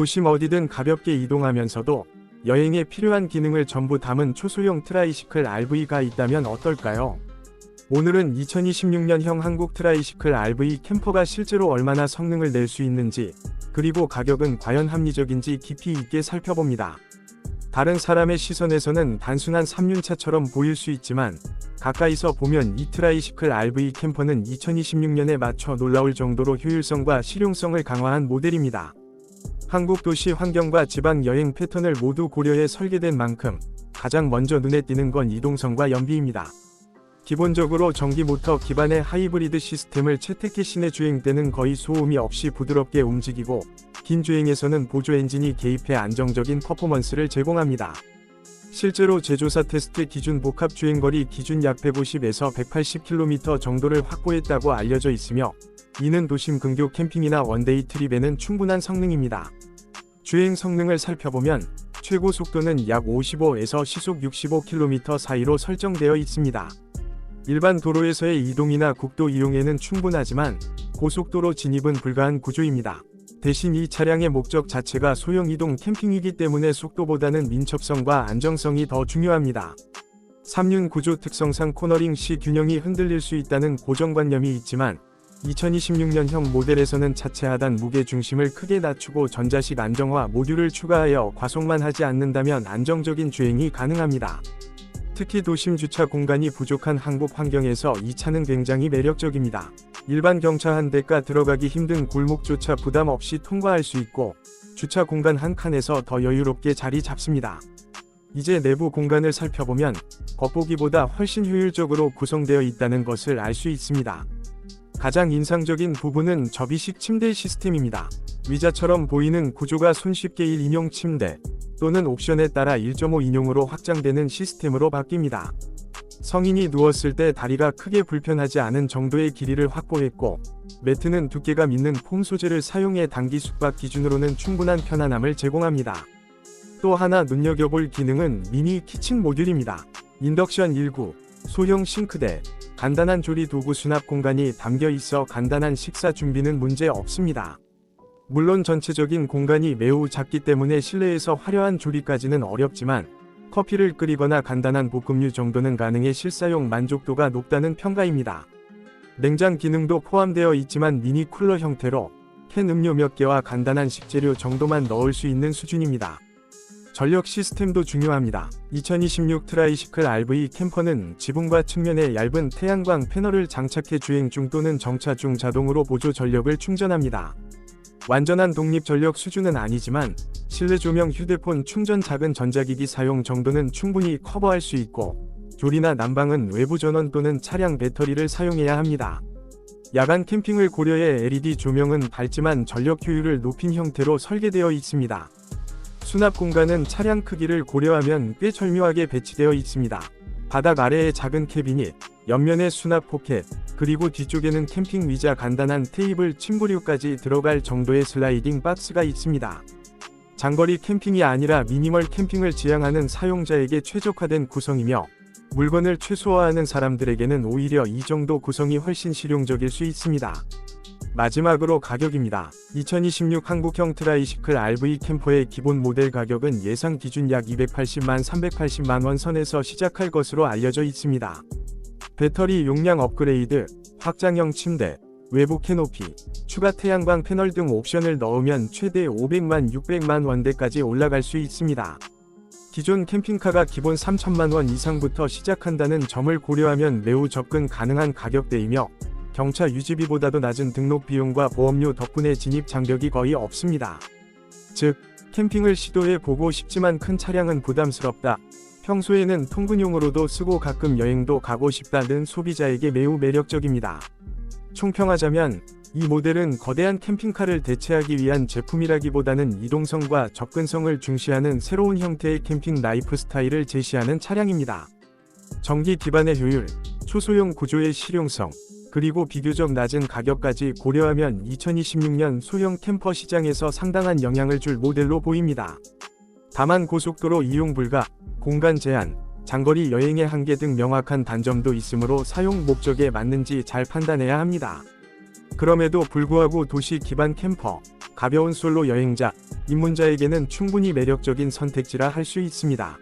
도심 어디든 가볍게 이동하면서도 여행에 필요한 기능을 전부 담은 초소형 트라이시클 RV가 있다면 어떨까요? 오늘은 2026년형 한국 트라이시클 RV 캠퍼가 실제로 얼마나 성능을 낼 수 있는지, 그리고 가격은 과연 합리적인지 깊이 있게 살펴봅니다. 다른 사람의 시선에서는 단순한 3륜차처럼 보일 수 있지만, 가까이서 보면 이 트라이시클 RV 캠퍼는 2026년에 맞춰 놀라울 정도로 효율성과 실용성을 강화한 모델입니다. 한국 도시 환경과 지방 여행 패턴을 모두 고려해 설계된 만큼 가장 먼저 눈에 띄는 건 이동성과 연비입니다. 기본적으로 전기 모터 기반의 하이브리드 시스템을 채택해 시내 주행 때는 거의 소음이 없이 부드럽게 움직이고 긴 주행에서는 보조 엔진이 개입해 안정적인 퍼포먼스를 제공합니다. 실제로 제조사 테스트 기준 복합 주행거리 기준 약 150에서 180km 정도를 확보했다고 알려져 있으며 이는 도심 근교 캠핑이나 원데이 트립에는 충분한 성능입니다. 주행 성능을 살펴보면 최고 속도는 약 55에서 시속 65km 사이로 설정되어 있습니다. 일반 도로에서의 이동이나 국도 이용에는 충분하지만 고속도로 진입은 불가한 구조입니다. 대신 이 차량의 목적 자체가 소형 이동 캠핑이기 때문에 속도보다는 민첩성과 안정성이 더 중요합니다. 3륜 구조 특성상 코너링 시 균형이 흔들릴 수 있다는 고정관념이 있지만 2026년형 모델에서는 차체 하단 무게 중심을 크게 낮추고 전자식 안정화 모듈을 추가하여 과속만 하지 않는다면 안정적인 주행이 가능합니다. 특히 도심 주차 공간이 부족한 한국 환경에서 이 차는 굉장히 매력적입니다. 일반 경차 한 대가 들어가기 힘든 골목조차 부담 없이 통과할 수 있고 주차 공간 한 칸에서 더 여유롭게 자리 잡습니다. 이제 내부 공간을 살펴보면 겉보기보다 훨씬 효율적으로 구성되어 있다는 것을 알 수 있습니다. 가장 인상적인 부분은 접이식 침대 시스템입니다. 위자처럼 보이는 구조가 손쉽게 1 인용 침대 또는 옵션에 따라 1.5 인용으로 확장되는 시스템으로 바뀝니다. 성인이 누웠을 때 다리가 크게 불편하지 않은 정도의 길이를 확보했고 매트는 두께가 있는 폼 소재를 사용해 단기 숙박 기준으로는 충분한 편안함을 제공합니다. 또 하나 눈여겨볼 기능은 미니 키친 모듈입니다. 인덕션 19, 소형 싱크대, 간단한 조리 도구 수납 공간이 담겨 있어 간단한 식사 준비는 문제 없습니다. 물론 전체적인 공간이 매우 작기 때문에 실내에서 화려한 조리까지는 어렵지만 커피를 끓이거나 간단한 볶음류 정도는 가능해 실사용 만족도가 높다는 평가입니다. 냉장 기능도 포함되어 있지만 미니 쿨러 형태로 캔 음료 몇 개와 간단한 식재료 정도만 넣을 수 있는 수준입니다. 전력 시스템도 중요합니다. 2026 트라이시클 RV 캠퍼는 지붕과 측면에 얇은 태양광 패널을 장착해 주행 중 또는 정차 중 자동으로 보조 전력을 충전합니다. 완전한 독립 전력 수준은 아니지만 실내 조명, 휴대폰 충전, 작은 전자기기 사용 정도는 충분히 커버할 수 있고 조리나 난방은 외부 전원 또는 차량 배터리를 사용해야 합니다. 야간 캠핑을 고려해 LED 조명은 밝지만 전력 효율을 높인 형태로 설계되어 있습니다. 수납 공간은 차량 크기를 고려하면 꽤 절묘하게 배치되어 있습니다. 바닥 아래에 작은 캐비닛, 옆면에 수납 포켓, 그리고 뒤쪽에는 캠핑 위자 간단한 테이블 침구류까지 들어갈 정도의 슬라이딩 박스가 있습니다. 장거리 캠핑이 아니라 미니멀 캠핑을 지향하는 사용자에게 최적화된 구성이며 물건을 최소화하는 사람들에게는 오히려 이 정도 구성이 훨씬 실용적일 수 있습니다. 마지막으로 가격입니다. 2026 한국형 트라이시클 RV 캠퍼의 기본 모델 가격은 예상 기준 약 280만 380만 원 선에서 시작할 것으로 알려져 있습니다. 배터리 용량 업그레이드, 확장형 침대, 외부 캐노피, 추가 태양광 패널 등 옵션을 넣으면 최대 500만 600만 원대까지 올라갈 수 있습니다. 기존 캠핑카가 기본 3천만 원 이상부터 시작한다는 점을 고려하면 매우 접근 가능한 가격대이며 경차 유지비보다도 낮은 등록 비용과 보험료 덕분에 진입 장벽이 거의 없습니다. 즉, 캠핑을 시도해 보고 싶지만 큰 차량은 부담스럽다. 평소에는 통근용으로도 쓰고 가끔 여행도 가고 싶다는 소비자에게 매우 매력적입니다. 총평하자면 이 모델은 거대한 캠핑카를 대체하기 위한 제품이라기보다는 이동성과 접근성을 중시하는 새로운 형태의 캠핑 라이프 스타일을 제시하는 차량입니다. 전기 기반의 효율, 초소형 구조의 실용성, 그리고 비교적 낮은 가격까지 고려하면 2026년 소형 캠퍼 시장에서 상당한 영향을 줄 모델로 보입니다. 다만 고속도로 이용 불가, 공간 제한, 장거리 여행의 한계 등 명확한 단점도 있으므로 사용 목적에 맞는지 잘 판단해야 합니다. 그럼에도 불구하고 도시 기반 캠퍼, 가벼운 솔로 여행자, 입문자에게는 충분히 매력적인 선택지라 할 수 있습니다.